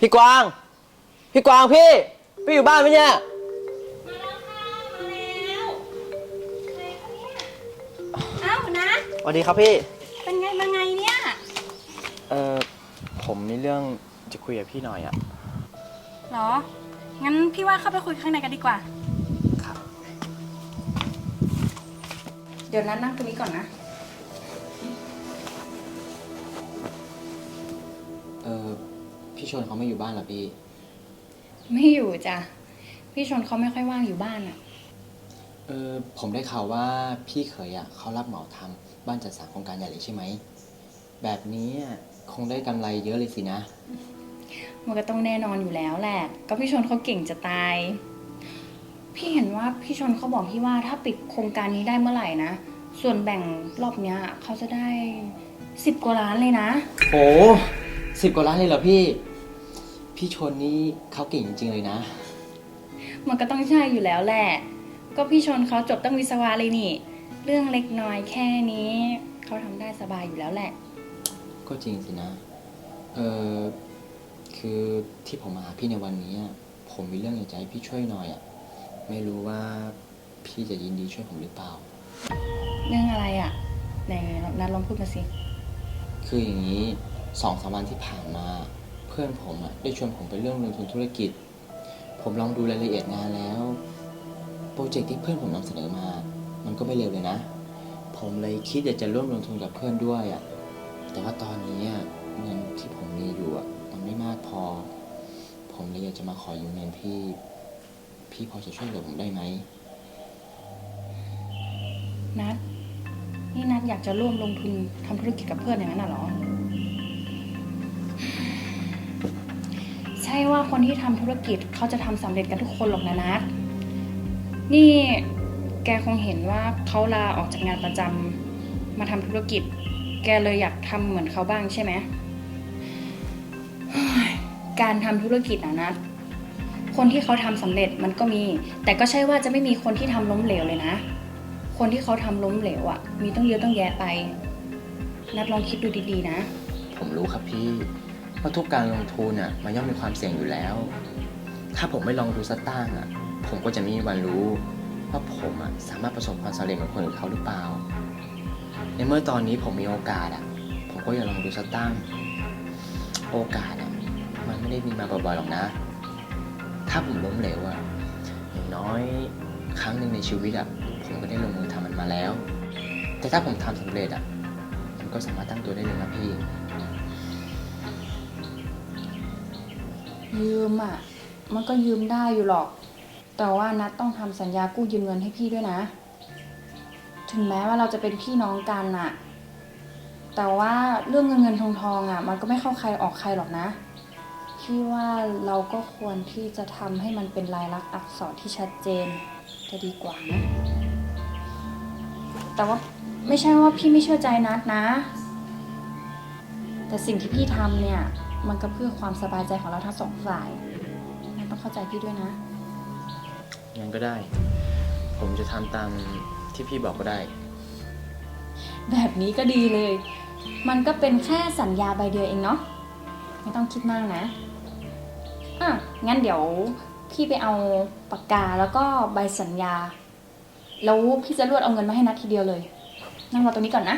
พี่กวาง พี่กวางพี่ พี่อยู่บ้านไหมเนี่ย มาแล้วค่ะ มาแล้วใครคะเนี่ยอ้าวนะ สวัสดีครับพี่ เป็นไงมาไงเนี่ย เออผมมีเรื่องจะคุยกับพี่หน่อยอะหรอ งั้นพี่ว่าเข้าไปคุยข้างในกันดีกว่า ครับ เดี๋ยวนัดนั่งตรงนี้ก่อนนะ พี่ชนเขาไม่อยู่บ้านเหรอพี่ ไม่อยู่จ้ะ พี่ชนเขาไม่ค่อยว่างอยู่บ้านอะเออผมได้ข่าวว่าพี่เขยอะเขารับเหมาทำบ้านจัดสรรโครงการใหญ่เลยใช่ไหม แบบนี้อะคงได้กำไรเยอะเลยสินะ มันก็ต้องแน่นอนอยู่แล้วแหละ ก็พี่ชนเขาเก่งจะตาย พี่เห็นว่าพี่ชนเขาบอกพี่ว่าถ้าปิดโครงการนี้ได้เมื่อไหร่นะ ส่วนแบ่งรอบเนี้ยเขาจะได้สิบกว่าล้านเลยนะ โหสิบกว่าล้านเลยเหรอพี่ พี่ชนนี่เขาเก่งจริง ๆ เลยนะ มันก็ต้องใช่อยู่แล้วแหละ ก็พี่ชนเขาจบตั้งวิศวะเลยนี่ เรื่องเล็กน้อยแค่นี้เขาทำได้สบายอยู่แล้วแหละ ก็จริงสินะ เออคือที่ผมมาหาพี่ในวันนี้อะผมมีเรื่องอยากจะให้พี่ช่วยหน่อยอะ ไม่รู้ว่าพี่จะยินดีช่วยผมหรือเปล่า เรื่องอะไรอะ่ะไหนนัดลองพูดมาสิ คืออย่างนี้สองสามวันที่ผ่านมาเพื่อนผมอะได้ชวนผมไปเรื่องลงทุนธุรกิจ ผมลองดูรายละเอียดงานแล้ว โปรเจกต์ที่เพื่อนผมนำเสนอมา มันก็ไม่เร็วเลยนะ ผมเลยคิดอยากจะร่วมลงทุนกับเพื่อนด้วยอะแต่ว่าตอนนี้เงินที่ผมมีอยู่อะมันไม่มากพอ ผมเลยอยากจะมาขอยืมเงินพี่ พี่พอจะช่วยเหลือผมได้ไหมนัดนี่นัดอยากจะร่วมลงทุนทำธุรกิจกับเพื่อนอย่างนั้นน่ะเหรอ ว่าคนที่ทำธุรกิจเขาจะทำสำเร็จกันทุกคนหรอกนะนัดนี่แกคงเห็นว่าเขาลาออกจากงานประจำมาทำธุรกิจ แกเลยอยากทำเหมือนเขาบ้างใช่ไหมการทำธุรกิจอะนัดคนที่เขาทำสำเร็จมันก็มี แต่ก็ใช่ว่าจะไม่มีคนที่ทำล้มเหลวเลยนะ คนที่เขาทำล้มเหลวอะ่ะ มีต้องเยอะต้องแยะไป นัดลองคิดดูดีๆนะ ผมรู้ครับพี่ ว่าทุกการลงทุนอะมันย่อมมีความเสี่ยงอยู่แล้ว ถ้าผมไม่ลองดูสักตั้งอะ ผมก็จะไม่มีวันรู้ ว่าผมอะสามารถประสบความสำเร็จเหมือนคนอื่นเขาหรือเปล่า ในเมื่อตอนนี้ผมมีโอกาสอะ ผมก็อยากลองดูสักตั้ง โอกาสอะมันไม่ได้มีมาบ่อยๆหรอกนะ ถ้าผมล้มเหลวอะอย่างน้อยครั้งหนึ่งในชีวิตอะผมก็ได้ลงมือทำมันมาแล้ว แต่ถ้าผมทำสำเร็จอะผมก็สามารถตั้งตัวได้เลยนะพี่ ยืมอะ่ะ มันก็ยืมได้อยู่หรอก แต่ว่านัดต้องทำสัญญากู้ยืมเงินให้พี่ด้วยนะ ถึงแม้ว่าเราจะเป็นพี่น้องกันน่ะแต่ว่าเรื่องเงินเงินทองทองอะมันก็ไม่เข้าใครออกใครหรอกนะพี่ว่าเราก็ควรที่จะทำให้มันเป็นลายลักษณ์อักษรที่ชัดเจนจะดีกว่านะ แต่ว่าไม่ใช่ว่าพี่ไม่เชื่อใจนัดนะ แต่สิ่งที่พี่ทำเนี่ย มันก็เพื่อความสบายใจของเราทั้งสองฝ่ายนัดต้องเข้าใจพี่ด้วยนะ งั้นก็ได้ ผมจะทำตามที่พี่บอกก็ได้ แบบนี้ก็ดีเลย มันก็เป็นแค่สัญญาใบเดียวเองเนาะ ไม่ต้องคิดมากนะ อะ งั้นเดี๋ยวพี่ไปเอาปากกาแล้วก็ใบสัญญา แล้วพี่จะรวดเอาเงินมาให้นัดทีเดียวเลย นั่งรอตรงนี้ก่อนนะ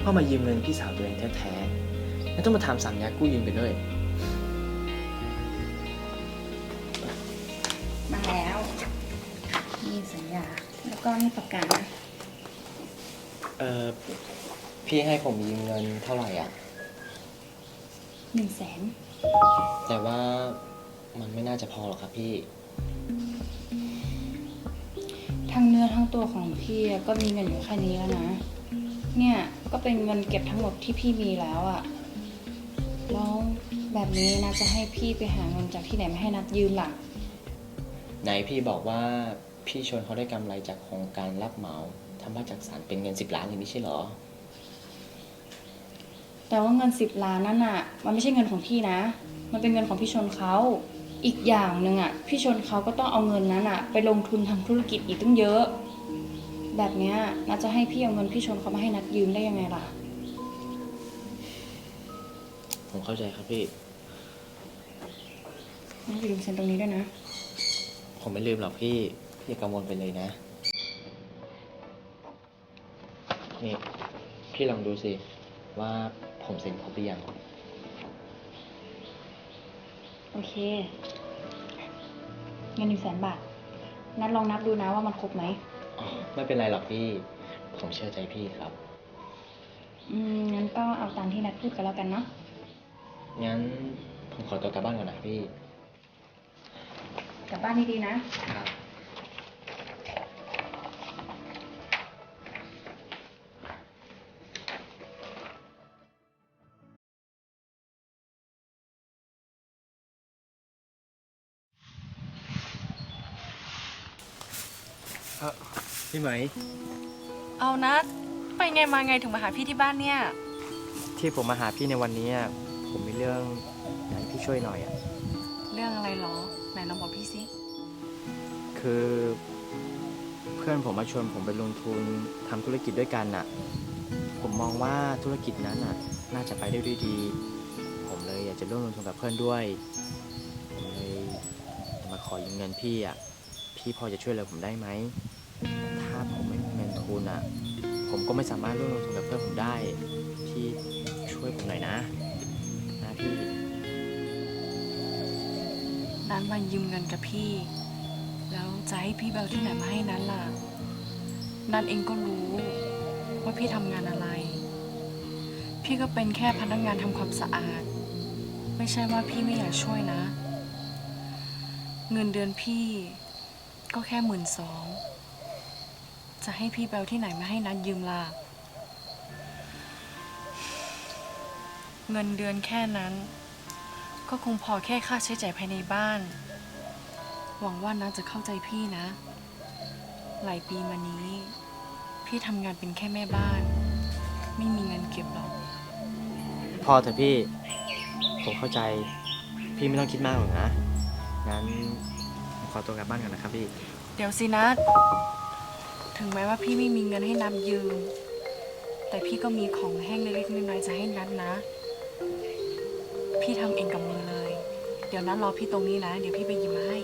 เลยว่ามายืมเงินพี่สาวตัวเองแท้ๆแล้วต้องมาทำสัญญากู้ยืมไปด้วย มาแล้วนี่สัญญา แล้วก็นี่ปากกานะเออพี่ให้ผมยืมเงินเท่าไหร่อะ หนึ่งแสนแต่ว่ามันไม่น่าจะพอหรอกครับพี่ ทั้งเนื้อทั้งตัวของพี่อะก็มีเงินอยู่แค่นี้แล้วนะ เนี่ยก็เป็นเงินเก็บทั้งหมดที่พี่มีแล้วอะแล้วแบบนี้นะจะให้พี่ไปหาเงินจากที่ไหนมาให้นัดยืมล่ะไหนพี่บอกว่าพี่ชวนเขาได้กำไรจากโครงการรับเหมาทำบ้านจัดสรรเป็นเงินสิบล้านเลยไม่ใช่เหรอ แต่ว่าเงินสิบล้านนั่นอะมันไม่ใช่เงินของพี่นะ มันเป็นเงินของพี่ชนเขาอีกอย่างหนึ่งอะพี่ชนเขาก็ต้องเอาเงินนั้นอะไปลงทุนทำธุรกิจอีกตั้งเยอะ แแบบเนี้ยนัดจะให้พี่เอาเงินพี่ชนเขามาให้นัดยืมได้ยังไงล่ะ ผมเข้าใจครับพี่ นัดอย่าลืมเซ็นตรงนี้ด้วยนะ ผมไม่ลืมหรอกพี่ พี่อย่ากังวลไปเลยนะ นี่ พี่ลองดูสิ ว่าผมเซ็นครบหรือยัง โอเค เงินหนึ่งแสนบาท นัดลองนับดูนะว่ามันครบไหมอ๋อ ไม่เป็นไรหรอกพี่ ผมเชื่อใจพี่ครับ อืมงั้นก็เอาตามที่นัดพูดกันแล้วกันเนาะ งั้นผมขอตัวกลับบ้านก่อนนะพี่ กลับบ้านดีๆนะ ครับ พี่ไหม เอานัดไปไงมาไงถึงมาหาพี่ที่บ้านเนี่ย ที่ผมมาหาพี่ในวันนี้อะผมมีเรื่องอยากให้พี่ช่วยหน่อยอะ เรื่องอะไรหรอ ไหนลองบอกพี่สิคือเพื่อนผมมาชวนผมไปลงทุนทำธุรกิจด้วยกันน่ะ ผมมองว่าธุรกิจนั้นน่ะ น่าจะไปได้ด้วยดี ผมเลยอยากจะร่วมลงทุนกับเพื่อนด้วย ผมเลยมาขอยืมเงินพี่อะ พี่พอจะช่วยเหลือผมได้ไหมถ้าผม ไม่มีเงินทุนอะ ผมก็ไม่สามารถร่วมลงทุนกับเพื่อนผมได้ พี่ช่วยผมหน่อยนะ นะพี่ นัดมายืมเงินกับพี่ แล้วจะให้พี่เบลที่ไหนมาให้นั้นล่ะ นัดเองก็รู้ว่าพี่ทำงานอะไร พี่ก็เป็นแค่พนักงานทำความสะอาด ไม่ใช่ว่าพี่ไม่อยากช่วยนะ เงินเดือนพี่ก็แค่หมื่นสอง จะให้พี่เบลที่ไหนมาให้นัดยืมล่ะ เงินเดือนแค่นั้น ก็คงพอแค่ค่าใช้จ่ายภายในบ้าน หวังว่านัทจะเข้าใจพี่นะ หลายปีมานี้ พี่ทำงานเป็นแค่แม่บ้าน ไม่มีเงินเก็บหรอก พอเถอะพี่ ผมเข้าใจ พี่ไม่ต้องคิดมากหรอกนะ งั้นผมขอตัวกลับบ้านก่อนนะครับพี่ เดี๋ยวสินัท ถึงแม้ว่าพี่ไม่มีเงินให้นับยืม แต่พี่ก็มีของแห้งเล็กๆน้อยๆจะให้นัดนะ พี่ทำเองกับมือเลย เดี๋ยวนัดรอพี่ตรงนี้นะ เดี๋ยวพี่ไปหยิบมาให้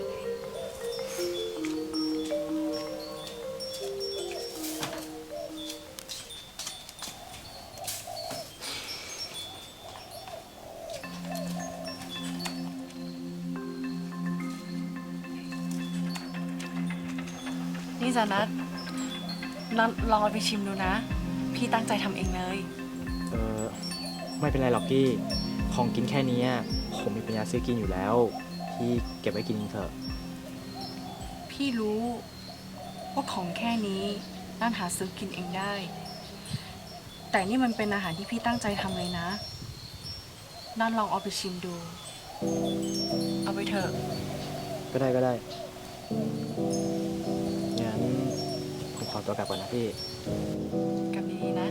นี่จะนัด นัดลองเอาไปชิมดูนะ พี่ตั้งใจทำเองเลย เออไม่เป็นไรหรอกพี่ของกินแค่นี้อะผมมีปัญญาซื้อกินอยู่แล้ว พี่เก็บไว้กินเองเถอะ พี่รู้ว่าของแค่นี้นั่นหาซื้อกินเองได้ แต่นี่มันเป็นอาหารที่พี่ตั้งใจทำเลยนะนั่นลองเอาไปชิมดู เอาไปเถอะ ก็ได้ก็ได้งั้นผมข อตัวกลับก่อนนะพี่ กลับดีๆนะ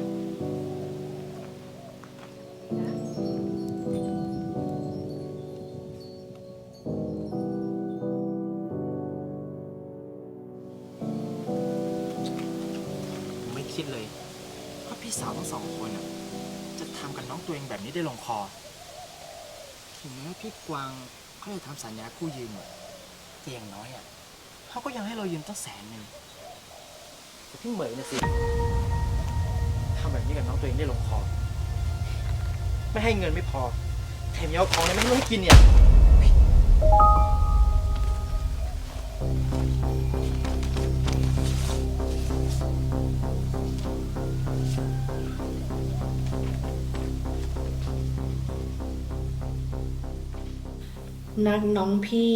ผมไม่คิดเลยว่าพี่สาวทั้งสองคนน่ะจะทำกับน้องตัวเองแบบนี้ได้ลงคอ ถึงแม้พี่กวางเขาจะทำสัญญากู้ยืมอะแต่อย่างน้อยอะเขาก็ยังให้เรายืมตั้งแสนหนึ่ง แต่พี่เหมยนะสิทำแบบนี้กับน้องตัวเองได้ลงคอ ไม่ให้เงินไม่พอ แถมยังเอาของในไม่ให้กกินเนี่ย นักน้องพี่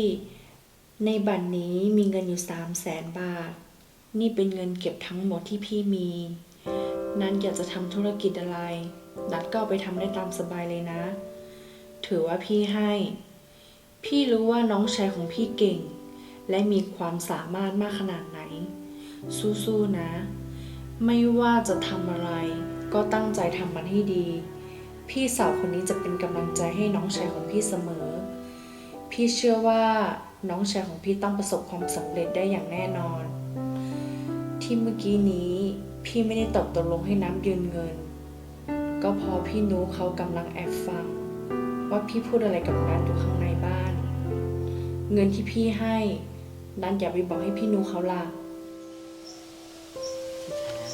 ในบัตรนนี้มีเงินอยู่สามแสนบาท นี่เป็นเงินเก็บทั้งหมดที่พี่มี นัดอยากจะทำธุรกิจอะไร นัดก็ไปทำได้ตามสบายเลยนะ ถือว่าพี่ให้ พี่รู้ว่าน้องชายของพี่เก่ง และมีความสามารถมากขนาดไหน สู้ๆนะ ไม่ว่าจะทำอะไร ก็ตั้งใจทำมันให้ดี พี่สาวคนนี้จะเป็นกำลังใจให้น้องชายของพี่เสมอ พี่เชื่อว่าน้องชายของพี่ต้องประสบความสำเร็จได้อย่างแน่นอน ที่เมื่อกี้นี้ พี่ไม่ได้ตอบตกลงให้น้ำยืนเงิน ก็เพอพี่นุเขากำลังแอบฟัง ว่าพี่พูดอะไรกับนัทอยู่ข้างในบ้าน เงินที่พี่ให้นัทอย่าไปบอกให้พี่นุเขาล่ะที่แท้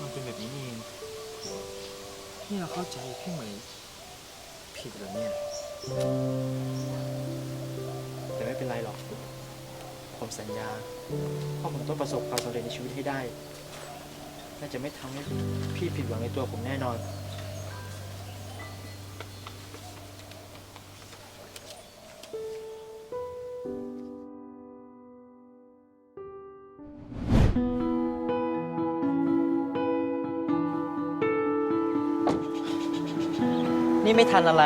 มันเป็นแบบนี้นี่เองพี่เราเข้าใจพี่เหมยผิดเหรอเนี่ย แต่ไม่เป็นไรหรอก ผมสัญญาว่าผมต้องประสบความสำเร็จในชีวิตให้ได้น่าจะไม่ทำให้พี่ผิดหวังในตัวผมแน่นอน นี่ไม่ทันอะไร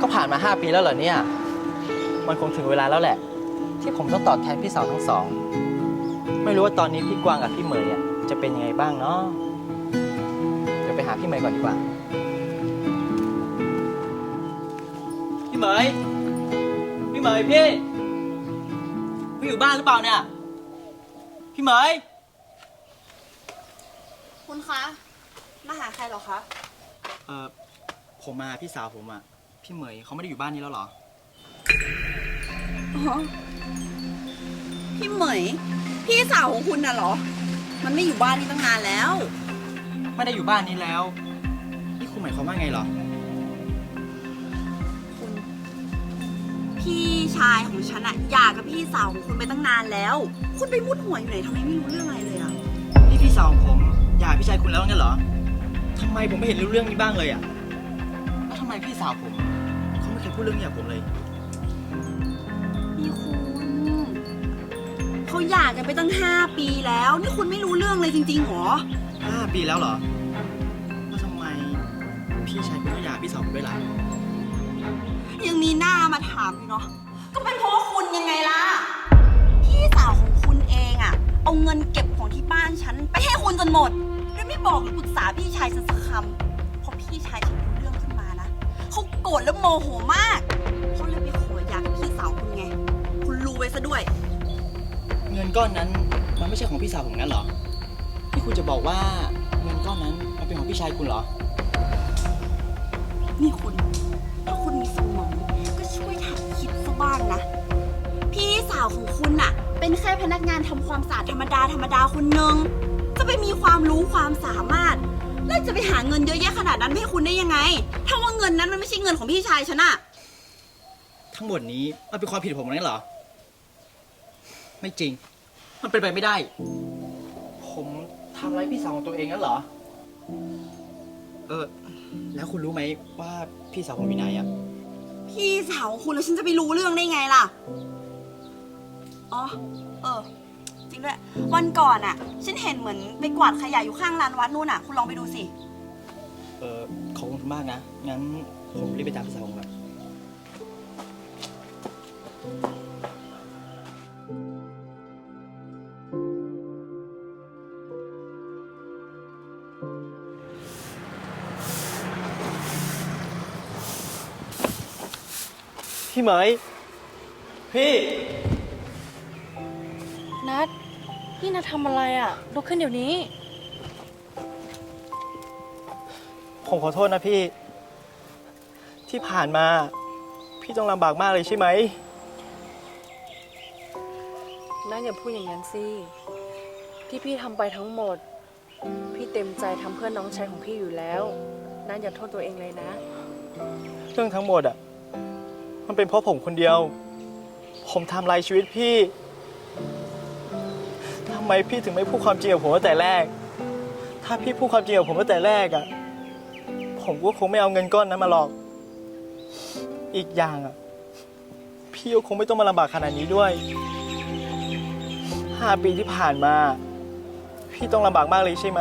ก็ผ่านมา 5 ปีแล้วเหรอเนี่ย มันคงถึงเวลาแล้วแหละ ที่ผมต้องตอบแทนพี่สาวทั้งสอง ไม่รู้ว่าตอนนี้พี่กวางกับพี่เหมยอะจะเป็นยังไงบ้างเนาะเดี๋ยวไปหาพี่เหมยก่อนดีกว่า พี่เหมย พี่เหมยพี่พี่อยู่บ้านหรือเปล่าเนี่ย พี่เหมย คุณคะ มาหาใครเหรอคะ เออผมมาพี่สาวผมอะ พี่เหมยเขาไม่ได้อยู่บ้านนี้แล้วเหรอ อ๋อ พี่เหมย พี่สาวของคุณน่ะเหรอ มันไม่อยู่บ้านนี้ตั้งนานแล้ว ไม่ได้อยู่บ้านนี้แล้ว นี่คุณหมายความว่าไงเหรอ คุณ พี่ชายของฉันอะหย่ากับพี่สาวของคุณไปตั้งนานแล้ว คุณไปมุดหัวอยู่ไหนทำไมไม่รู้เรื่องอะไรเลยอะนี่พี่สาวของผมอยากพี่ชายคุณแล้วงั้นเหรอทำไมผมไม่เห็นรู้เรื่องนี้บ้างเลยอะแล้วทำไมพี่สาวผมเขาไม่เคยพูดเรื่องนี้กับผมเลย เขาหย่ากันไปตั้งห้าปีแล้ว นี่คุณไม่รู้เรื่องเลยจริงๆหรอ ห้าปีแล้วเหรอแล้วทำไมพี่ชายคุณต้องอยากพี่สาวผมด้วยล่ะ ยังมีหน้ามาถามอยู่เนาะ ก็เป็นเพราะว่าคุณยังไงล่ะ พี่สาวของคุณเองอะเอาเงินเก็บของที่บ้านฉัน ไปให้คุณจนหมดโดยไม่บอกหรือปรึกษาพี่ชายฉันสักคำพอพี่ชายฉันรู้เรื่องขึ้นมานะเขาโกรธและโมโหมากเขาเลยไปขอหย่ากับพี่สาวคุณไง คุณรู้ไว้ซะด้วย เงินก้อนนั้นมันไม่ใช่ของพี่สาวผมงั้นเหรอที่คุณจะบอกว่าเงินก้อนนั้นมันเป็นของพี่ชายคุณเหรอ นี่คุณ ถ้าคุณมีสมองก็ช่วยถัดคิดซะบ้างนะ พี่สาวของคุณน่ะ เป็นแค่พนักงานทำความสะอาดธรรมดาธรรมดาคนหนึ่งจะไปมีความรู้ความสามารถ แล้วจะไปหาเงินเยอะแยะขนาดนั้นให้คุณได้ยังไง ถ้าว่าเงินนั้นมันไม่ใช่เงินของพี่ชายฉันอะทั้งหมดนี้มันเป็นความผิดผมงั้นเหรอ ไม่จริง มันเป็นไปไม่ได้ ผมทำอะไรพี่สาวของตัวเองงั้นเหรอ เออ แล้วคุณรู้ไหมว่าพี่สาวผมอยู่ไหนอะพี่สาวของคุณแล้วฉันจะไปรู้เรื่องได้ไงล่ะ อ๋อ เออ จริงด้วย วันก่อนอะฉันเห็นเหมือนไปกวาดขยะอยู่ข้างลานวัดนู่นอะคุณลองไปดูสิ เออขอบคุณมากนะ งั้นผมรีบไปตามพี่สาวผมก่อน พี่เหมยพี่ นัดพี่นัดทำอะไรอะ่ะลุกขึ้นเดี๋ยวนี้ ผมขอโทษนะพี่ ที่ผ่านมา พี่ต้องลำบากมากเลยใช่ไหม นัดอย่าพูดอย่างนั้นสิที่พี่ทำไปทั้งหมด พี่เต็มใจทำเพื่อน้องชายของพี่อยู่แล้วนัดอย่าโทษตัวเองเลยนะ เรื่องทั้งหมดอะ มันเป็นเพราะผมคนเดียว ผมทำลายชีวิตพี่ทำไมพี่ถึงไม่พูดความจริงกับผมตั้งแต่แรก ถ้าพี่พูดความจริงกับผมตั้งแต่แรกอะผมก็คงไม่เอาเงินก้อนนั้นมาหรอก อีกอย่างอะพี่ก็คงไม่ต้องมาลำบากขนาดนี้ด้วยห้าปีที่ผ่านมา พี่ต้องลำบากมากเลยใช่ไหม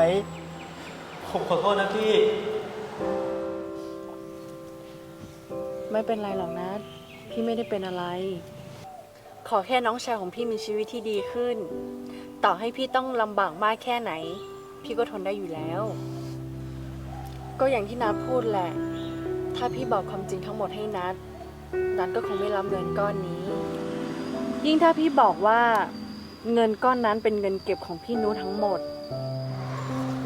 ผมขอโทษนะพี่ ไม่เป็นไรหรอกนะ พี่ไม่ได้เป็นอะไร ขอแค่น้องชายของพี่มีชีวิตที่ดีขึ้น ต่อให้พี่ต้องลำบากมากแค่ไหน พี่ก็ทนได้อยู่แล้ว ก็อย่างที่นัดพูดแหละ ถ้าพี่บอกความจริงทั้งหมดให้นัด นัดก็คงไม่รับเงินก้อนนี้ ยิ่งถ้าพี่บอกว่าเงินก้อนนั้นเป็นเงินเก็บของพี่นุทั้งหมด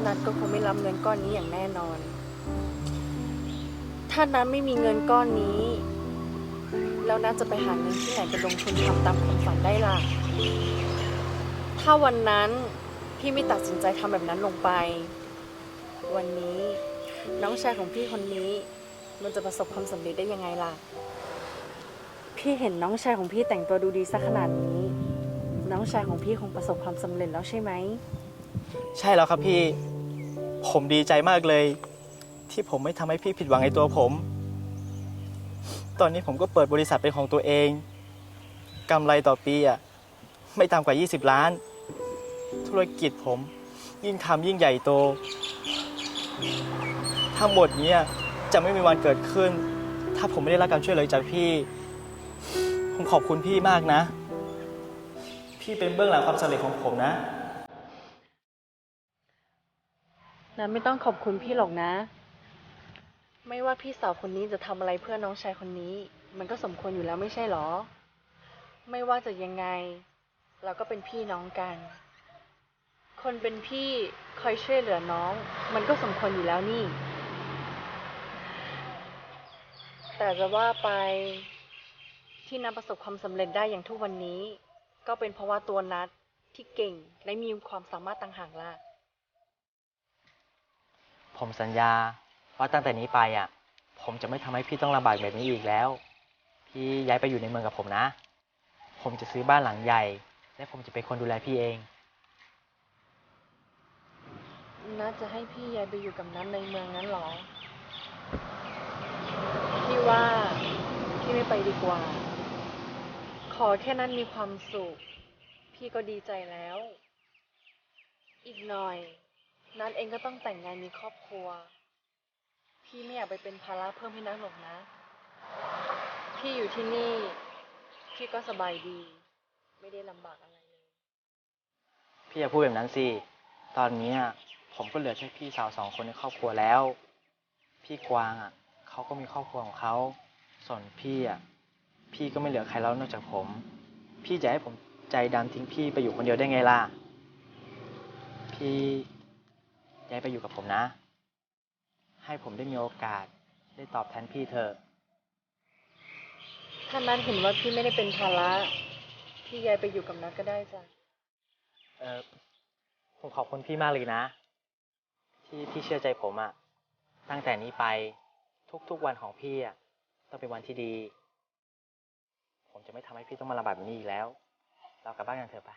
นัดก็คงไม่รับเงินก้อนนี้อย่างแน่นอน ถ้านัดไม่มีเงินก้อนนี้ นัดจะไปหาเงินที่ไหนไปลงทุนทำตามความฝันได้ล่ะ ถ้าวันนั้นพี่ไม่ตัดสินใจทำแบบนั้นลงไป วันนี้น้องชายของพี่คนนี้ มันจะประสบความสำเร็จได้ยังไงล่ะ พี่เห็นน้องชายของพี่แต่งตัวดูดีสักขนาดนี้ น้องชายของพี่คงประสบความสำเร็จแล้วใช่ไหม ใช่แล้วครับพี่ ผมดีใจมากเลย ที่ผมไม่ทำให้พี่ผิดหวังในตัวผม ตอนนี้ผมก็เปิดบริษัทเป็นของตัวเองกำไรต่อปีอะไม่ต่ำกว่า 20 ล้าน ธุรกิจผมยิ่งทำยิ่งใหญ่โต ทั้งหมดเนี้ยจะไม่มีวันเกิดขึ้น ถ้าผมไม่ได้รับการช่วยเหลือจากพี่ ผมขอบคุณพี่มากนะ พี่เป็นเบื้องหลังความสำเร็จของผมนะ นะไม่ต้องขอบคุณพี่หรอกนะ ไม่ว่าพี่สาวคนนี้จะทำอะไรเพื่อน้องชายคนนี้ มันก็สมควรอยู่แล้วไม่ใช่หรอ ไม่ว่าจะยังไง เราก็เป็นพี่น้องกัน คนเป็นพี่คอยช่วยเหลือน้อง มันก็สมควรอยู่แล้วนี่ แต่จะว่าไปที่นับประสบความสำเร็จได้อย่างทุกวันนี้ ก็เป็นเพราะว่าตัวนัดที่เก่งและมีความสามารถต่างหากล่ะ ผมสัญญา ว่าตั้งแต่นี้ไปอะ ผมจะไม่ทำให้พี่ต้องลำบากแบบนี้อีกแล้ว พี่ย้ายไปอยู่ในเมืองกับผมนะ ผมจะซื้อบ้านหลังใหญ่ และผมจะเป็นคนดูแลพี่เองนัดจะให้พี่ยายไปอยู่กับนัดในเมืองนั้นหรอ พี่ว่าพี่ไม่ไปดีกว่า ขอแค่นั้นมีความสุข พี่ก็ดีใจแล้ว อีกหน่อย นัดเองก็ต้องแต่งงานมีครอบครัว พี่ไม่อยากไปเป็นภาระเพิ่มให้นัดหรอกนะ พี่อยู่ที่นี่ พี่ก็สบายดี ไม่ได้ลำบากอะไรเลย พี่อย่าพูดแบบนั้นสิ ตอนเนี้ยผมก็เหลือแค่พี่สาวสองคนในครอบครัวแล้ว พี่กวางอะเขาก็มีครอบครัวของเขา ส่วนพี่อะ พี่ก็ไม่เหลือใครแล้วนอกจากผม พี่จะให้ผมใจดำทิ้งพี่ไปอยู่คนเดียวได้ไงล่ะ พี่ย้ายไปอยู่กับผมนะ ให้ผมได้มีโอกาสได้ตอบแทนพี่เถอะถ้านัดเห็นว่าพี่ไม่ได้เป็นภาระพี่ยายไปอยู่กับนัดก็ได้จ้ะ เออผมขอบคุณพี่มากเลยนะ ที่พี่เชื่อใจผมอะตั้งแต่นี้ไปทุกๆวันของพี่อะต้องเป็นวันที่ดี ผมจะไม่ทำให้พี่ต้องมาลำบากแบบนี้อีกแล้ว เรากลับบ้านกันเถอะไป